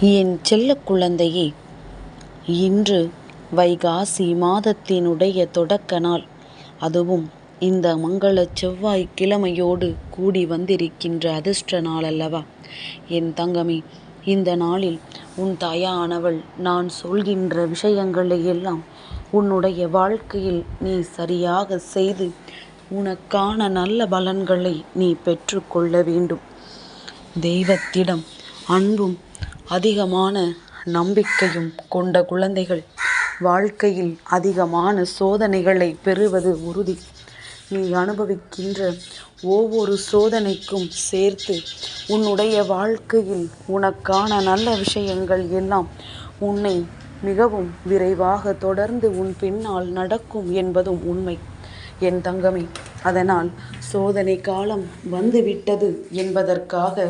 என் செல்ல குழந்தையே இன்று வைகாசி மாதத்தினுடைய தொடக்க நாள் அதுவும் இந்த மங்களச் செவ்வாய் கிழமையோடு கூடி வந்திருக்கின்ற அதிர்ஷ்ட நாள் அல்லவா என் தங்கமே இந்த நாளில் உன் தாயானவள் நான் சொல்கின்ற விஷயங்களை எல்லாம் உன்னுடைய வாழ்க்கையில் நீ சரியாக செய்து உனக்கான நல்ல பலன்களை நீ பெற்றுக்கொள்ள வேண்டும். தெய்வத்திடம் அன்பும் அதிகமான நம்பிக்கையும் கொண்ட குழந்தைகள் வாழ்க்கையில் அதிகமான சோதனைகளை பெறுவது உறுதி. நீ அனுபவிக்கின்ற ஒவ்வொரு சோதனைக்கும் சேர்த்து உன்னுடைய வாழ்க்கையில் உனக்கான நல்ல விஷயங்கள் எல்லாம் உன்னை மிகவும் விரைவாக தொடர்ந்து உன் பின்னால் நடக்கும் என்பதும் உண்மை. என் தங்கமே அதனால் சோதனை காலம் வந்துவிட்டது என்பதற்காக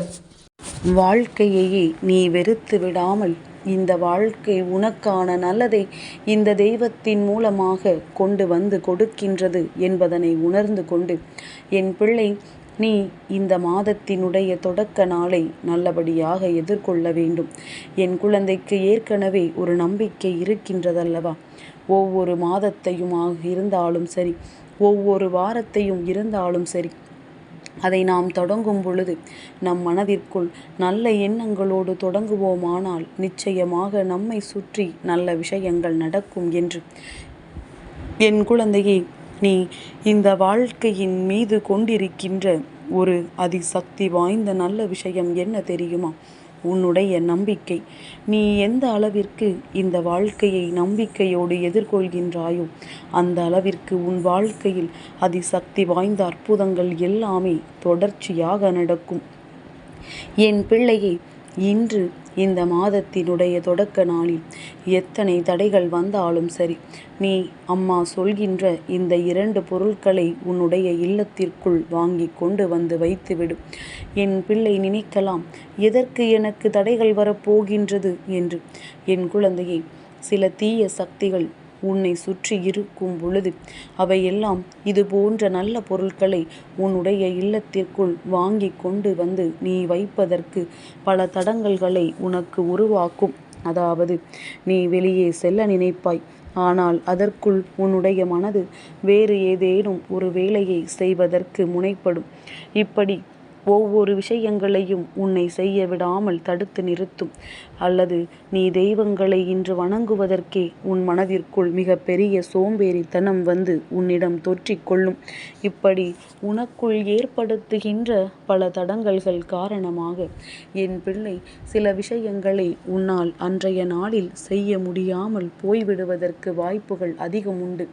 வாழ்க்கையையே நீ வெறுத்து விடாமல் இந்த வாழ்க்கை உனக்கான நல்லதை இந்த தெய்வத்தின் மூலமாக கொண்டு வந்து கொடுக்கின்றது என்பதனை உணர்ந்து கொண்டு என் பிள்ளை நீ இந்த மாதத்தினுடைய தொடக்க நாளை நல்லபடியாக எதிர்கொள்ள வேண்டும். என் குழந்தைக்கு ஏற்கனவே ஒரு நம்பிக்கை இருக்கின்றதல்லவா? ஒவ்வொரு மாதத்தையுமாக இருந்தாலும் சரி ஒவ்வொரு வாரத்தையும் இருந்தாலும் சரி அதை நாம் தொடங்கும் பொழுது நம் மனதிற்குள் நல்ல எண்ணங்களோடு தொடங்குவோமானால் நிச்சயமாக நம்மை சுற்றி நல்ல விஷயங்கள் நடக்கும் என்று. என் குழந்தையே நீ இந்த வாழ்க்கையின் மீது கொண்டிருக்கின்ற ஒரு அதிசக்தி வாய்ந்த நல்ல விஷயம் என்ன தெரியுமா? உன்னுடைய நம்பிக்கை. நீ எந்த அளவிற்கு இந்த வாழ்க்கையை நம்பிக்கையோடு எதிர்கொள்கின்றாயோ அந்த அளவிற்கு உன் வாழ்க்கையில் அதிசக்தி வாய்ந்த அற்புதங்கள் எல்லாமே தொடர்ச்சியாக நடக்கும். என் பிள்ளையை இன்று இந்த மாதத்தினுடைய தொடக்க நாளில் எத்தனை தடைகள் வந்தாலும் சரி நீ அம்மா சொல்கின்ற இந்த இரண்டு பொருட்களை உன்னுடைய இல்லத்திற்குள் வாங்கி கொண்டு வந்து வைத்துவிடு. என் பிள்ளை நினைக்கலாம் எதற்கு எனக்கு தடைகள் வரப்போகின்றது என்று. என் குழந்தையை சில தீய சக்திகள் உன்னை சுற்றி இருக்கும் பொழுது அவையெல்லாம் இது போன்ற நல்ல பொருட்களை உன்னுடைய இல்லத்திற்குள் வாங்கி கொண்டு வந்து நீ வைப்பதற்கு பல தடங்கல்களை உனக்கு உருவாக்கும். அதாவது நீ வெளியே செல்ல நினைப்பாய். ஆனால் அதற்குள் உன்னுடைய மனது வேறு ஏதேனும் ஒரு வேலையை செய்வதற்கு முனைப்படும். இப்படி ஒவ்வொரு விஷயங்களையும் உன்னை செய்ய விடாமல் தடுத்து நிறுத்தும். அல்லது நீ தெய்வங்களை இன்று வணங்குவதற்கே உன் மனதிற்குள் மிக பெரிய சோம்பேறித்தனம் வந்து உன்னிடம் தொற்றிக்கொள்ளும் இப்படி உனக்குள் ஏற்படுத்துகின்ற பல தடங்கல்கள் காரணமாக என் பிள்ளை சில விஷயங்களை உன்னால் அன்றைய நாளில் செய்ய முடியாமல் போய்விடுவதற்கு வாய்ப்புகள் அதிகம் உண்டு.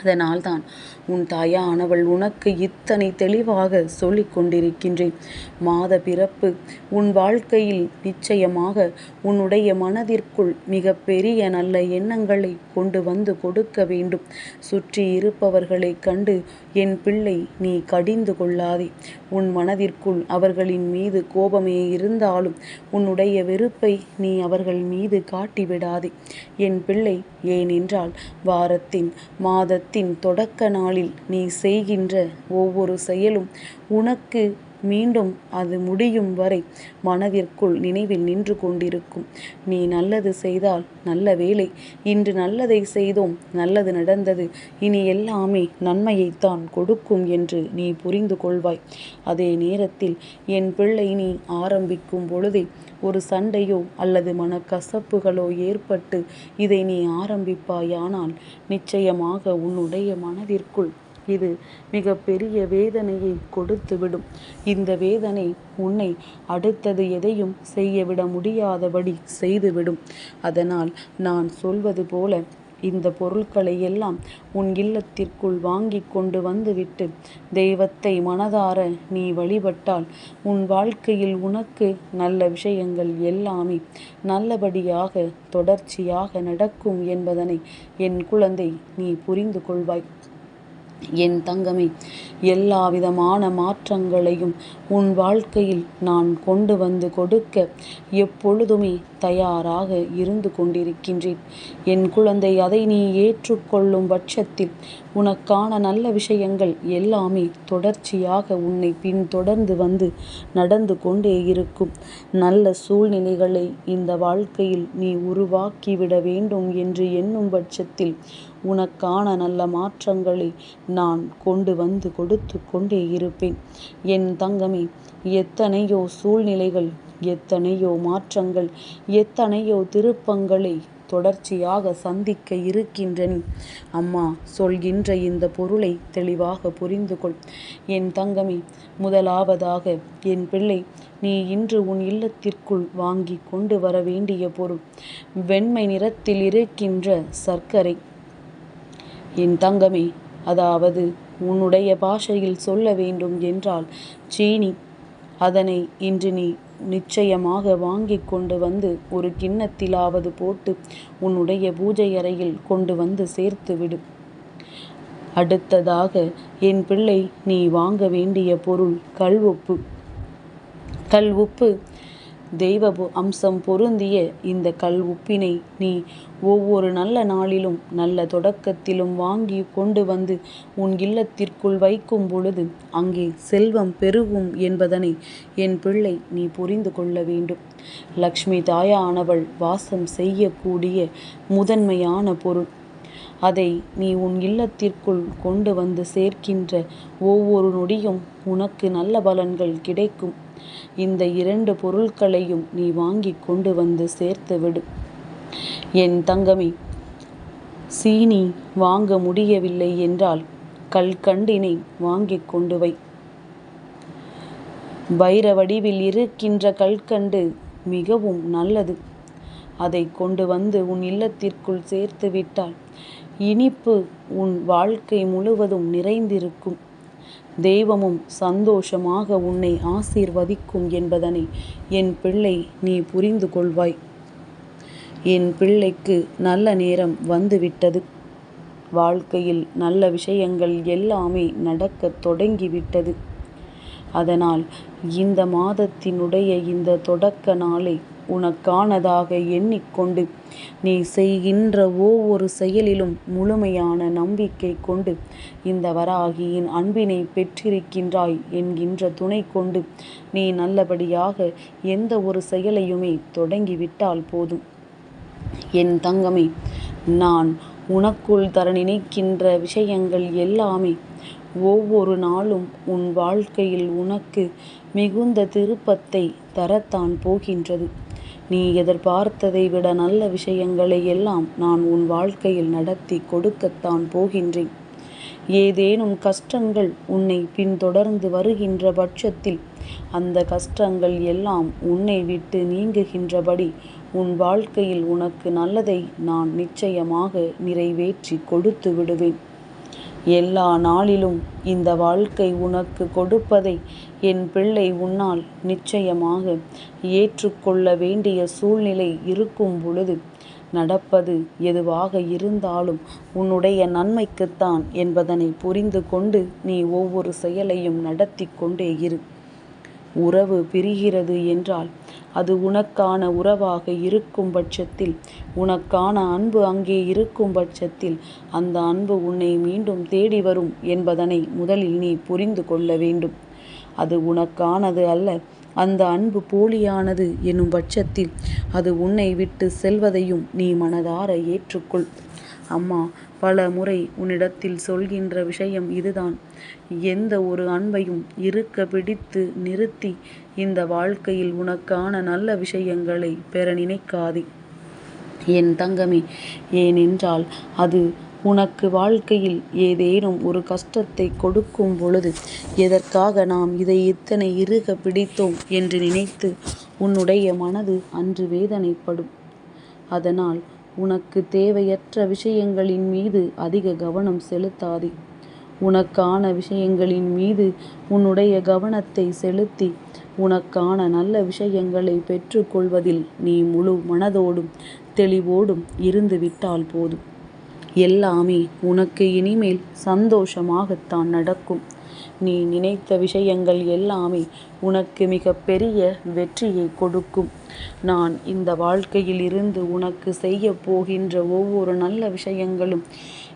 அதனால்தான் உன் தாயானவள் உனக்கு இத்தனை தெளிவாக சொல்லிக் கொண்டிருக்கின்றேன். மாத பிறப்பு உன் வாழ்க்கையில் நிச்சயமாக உன்னுடைய மனதிற்குள் மிக பெரிய நல்ல எண்ணங்களை கொண்டு வந்து கொடுக்க வேண்டும். சுற்றி இருப்பவர்களை கண்டு என் பிள்ளை நீ கடிந்து கொள்ளாதே. உன் மனதிற்குள் அவர்களின் மீது கோபமே இருந்தாலும் உன்னுடைய வெறுப்பை நீ அவர்கள் மீது காட்டிவிடாதே. என் பிள்ளை ஏனென்றால் வாரத்தின் மாதத் மாதத்தின் தொடக்க நாளில் நீ செய்கின்ற ஒவ்வொரு செயலும் உனக்கு மீண்டும் அது முடியும் வரை மனதிற்குள் நினைவில் நின்று கொண்டிருக்கும். நீ நல்லது செய்தால் நல்ல வேலை இன்று நல்லதை செய்தோம் நல்லது நடந்தது. இனி எல்லாமே நன்மையைத்தான் கொடுக்கும் என்று நீ புரிந்து கொள்வாய். அதே நேரத்தில் என் பிள்ளை நீ ஆரம்பிக்கும் பொழுதே ஒரு சண்டையோ அல்லது மனக்கசப்புகளோ ஏற்பட்டு இதை நீ ஆரம்பிப்பாயானால் நிச்சயமாக உன்னுடைய மனதிற்குள் இது மிக பெரிய வேதனையை கொடுத்துவிடும். இந்த வேதனை உன்னை அடுத்தது எதையும் செய்யவிட முடியாதபடி செய்துவிடும். அதனால் நான் சொல்வது போல இந்த பொருட்களை எல்லாம் உன் இல்லத்திற்குள் வாங்கி கொண்டு வந்துவிட்டு தெய்வத்தை மனதார நீ வழிபட்டால் உன் வாழ்க்கையில் உனக்கு நல்ல விஷயங்கள் எல்லாமே நல்லபடியாக தொடர்ச்சியாக நடக்கும் என்பதனை என் குழந்தை நீ புரிந்து கொள்வாய். என் தங்கமே எல்லா விதமான மாற்றங்களையும் உன் வாழ்க்கையில் நான் கொண்டு வந்து கொடுக்க எப்பொழுதுமே தயாராக இருந்து கொண்டிருக்கின்றேன். என் குழந்தை அதை நீ ஏற்றுக்கொள்ளும் பட்சத்தில் உனக்கான நல்ல விஷயங்கள் எல்லாமே தொடர்ச்சியாக உன்னை பின்தொடர்ந்து வந்து நடந்து கொண்டே இருக்கும். நல்ல சூழ்நிலைகளை இந்த வாழ்க்கையில் நீ உருவாக்கிவிட வேண்டும் என்று எண்ணும் பட்சத்தில் உனக்கான நல்ல மாற்றங்களை நான் கொண்டு வந்து கொடுத்து கொண்டே இருப்பேன். என் தங்கமே எத்தனையோ சூழ்நிலைகள் எத்தனையோ மாற்றங்கள் எத்தனையோ திருப்பங்களை தொடர்ச்சியாக சந்திக்க இருக்கின்ற நீ அம்மா சொல்கின்ற இந்த பொருளை தெளிவாக புரிந்து கொள். என் தங்கமே முதலாவதாக என் பிள்ளை நீ இன்று உன் இல்லத்திற்குள் வாங்கி கொண்டு வர வேண்டிய பொருள். வெண்மை நிறத்தில் இருக்கின்ற சர்க்கரை. என் தங்கமே அதாவது உன்னுடைய பாஷையில் சொல்ல வேண்டும் என்றால் சீனி அதனை இன்று நீ நிச்சயமாக வாங்கி கொண்டு வந்து ஒரு கிண்ணத்திலாவது போட்டு உன்னுடைய பூஜை அறையில் கொண்டு வந்து சேர்த்து விடு. அடுத்ததாக என் பிள்ளை நீ வாங்க வேண்டிய பொருள் கல் உப்பு. கல் உப்பு தெய்வ அம்சம் பொருந்திய இந்த கல் உப்பினை நீ ஒவ்வொரு நல்ல நாளிலும் நல்ல தொடக்கத்திலும் வாங்கி கொண்டு வந்து உன் இல்லத்திற்குள் வைக்கும் பொழுது அங்கே செல்வம் பெருகும் என்பதனை என் பிள்ளை நீ புரிந்து கொள்ள வேண்டும். லக்ஷ்மி தாயானவள் வாசம் செய்யக்கூடிய முதன்மையான பொருள். அதை நீ உன் இல்லத்திற்குள் கொண்டு வந்து சேர்க்கின்ற ஒவ்வொரு நொடியும் உனக்கு நல்ல பலன்கள் கிடைக்கும். இந்த இரண்டு பொருட்களையும் நீ வாங்கி கொண்டு வந்து சேர்த்து விடு. என் தங்கமே சீனி வாங்க முடியவில்லை என்றால் கல்கண்டினை வாங்கிக் கொண்டு வை. வைர வடிவில் இருக்கின்ற கல்கண்டு மிகவும் நல்லது. அதை கொண்டு வந்து உன் இல்லத்திற்குள் சேர்த்து விட்டால் இனிப்பு உன் வாழ்க்கை முழுவதும் நிறைந்திருக்கும். தெய்வமும் சந்தோஷமாக உன்னை ஆசீர்வதிக்கும் என்பதனை என் பிள்ளை நீ புரிந்து கொள்வாய். என் பிள்ளைக்கு நல்ல நேரம் வந்துவிட்டது. வாழ்க்கையில் நல்ல விஷயங்கள் எல்லாமே நடக்கத் தொடங்கிவிட்டது. அதனால் இந்த மாதத்தினுடைய இந்த தொடக்க நாளை உனக்கானதாக எண்ணிக்கொண்டு நீ செய்கின்ற ஒவ்வொரு செயலிலும் முழுமையான நம்பிக்கை கொண்டு இந்த வராகியின் அன்பினை பெற்றிருக்கின்றாய் என்கின்ற துணை கொண்டு நீ நல்லபடியாக எந்த ஒரு செயலையுமே தொடங்கிவிட்டால் போதும். என் தங்கமே நான் உனக்குள் தர நினைக்கின்ற விஷயங்கள் எல்லாமே ஒவ்வொரு நாளும் உன் வாழ்க்கையில் உனக்கு மிகுந்த திருப்பத்தை தரத்தான் போகின்றது. நீ எதிர்பார்த்ததை விட நல்ல விஷயங்களை எல்லாம் நான் உன் வாழ்க்கையில் நடத்தி கொடுக்கத்தான் போகின்றேன். ஏதேனும் கஷ்டங்கள் உன்னை பின்தொடர்ந்து வருகின்ற பட்சத்தில் அந்த கஷ்டங்கள் எல்லாம் உன்னை விட்டு நீங்குகின்றபடி உன் வாழ்க்கையில் உனக்கு நல்லதை நான் நிச்சயமாக நிறைவேற்றி கொடுத்து விடுவேன். எல்லா நாளிலும் இந்த வாழ்க்கை உனக்கு கொடுப்பதை என் பிள்ளை உன்னால் நிச்சயமாக ஏற்றுக்கொள்ள வேண்டிய சூழ்நிலை இருக்கும் பொழுது நடப்பது எதுவாக இருந்தாலும் உன்னுடைய நன்மைக்குத்தான் என்பதனை புரிந்து கொண்டு நீ ஒவ்வொரு செயலையும் நடத்தி கொண்டே இரு. உறவு பிரிகிறது என்றால் அது உனக்கான உறவாக இருக்கும் பட்சத்தில் உனக்கான அன்பு அங்கே இருக்கும் பட்சத்தில் அந்த அன்பு உன்னை மீண்டும் தேடி வரும் என்பதனை முதலில் நீ புரிந்து கொள்ள வேண்டும். அது உனக்கானது அல்ல. அந்த அன்பு போலியானது எனும் பட்சத்தில் அது உன்னை விட்டு செல்வதையும் நீ மனதார ஏற்றுக்கொள். அம்மா பல முறை உன்னிடத்தில் சொல்கின்ற விஷயம் இதுதான். எந்த ஒரு அன்பையும் இருக்க பிடித்து நிறுத்தி இந்த வாழ்க்கையில் உனக்கான நல்ல விஷயங்களை பெற நினைக்காதே. என் தங்கமே ஏனென்றால் அது உனக்கு வாழ்க்கையில் ஏதேனும் ஒரு கஷ்டத்தை கொடுக்கும் பொழுது எதற்காக நாம் இதை இத்தனை இறுக பிடித்தோம் என்று நினைத்து உன்னுடைய மனது அன்று வேதனைப்படும்? அதனால் உனக்கு தேவையற்ற விஷயங்களின் மீது அதிக கவனம் செலுத்தாதே. உனக்கான விஷயங்களின் மீது உன்னுடைய கவனத்தை செலுத்தி உனக்கான நல்ல விஷயங்களை பெற்றுக்கொள்வதில் நீ முழு மனதோடும் தெளிவோடும் இருந்து விட்டால் போதும். எல்லாமே உனக்கு இனிமேல் சந்தோஷமாகத்தான் நடக்கும். நீ நினைத்த விஷயங்கள் எல்லாமே உனக்கு மிக பெரிய வெற்றியை கொடுக்கும். நான் இந்த வாழ்க்கையில் இருந்து உனக்கு செய்ய போகின்ற ஒவ்வொரு நல்ல விஷயங்களும்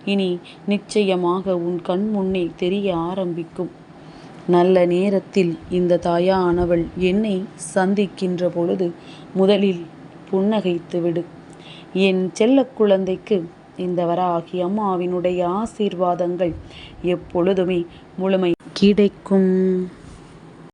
இனி நிச்சயமாக உன் கண் முன்னே தெரிய ஆரம்பிக்கும். நல்ல நேரத்தில் இந்த தாயானவள் என்னை சந்திக்கின்ற பொழுது முதலில் புன்னகைத்து விடு என் செல்ல குழந்தைக்கு இந்த வராகி அம்மாவினுடைய ஆசீர்வாதங்கள் எப்பொழுதுமே முழுமை கிடைக்கும்.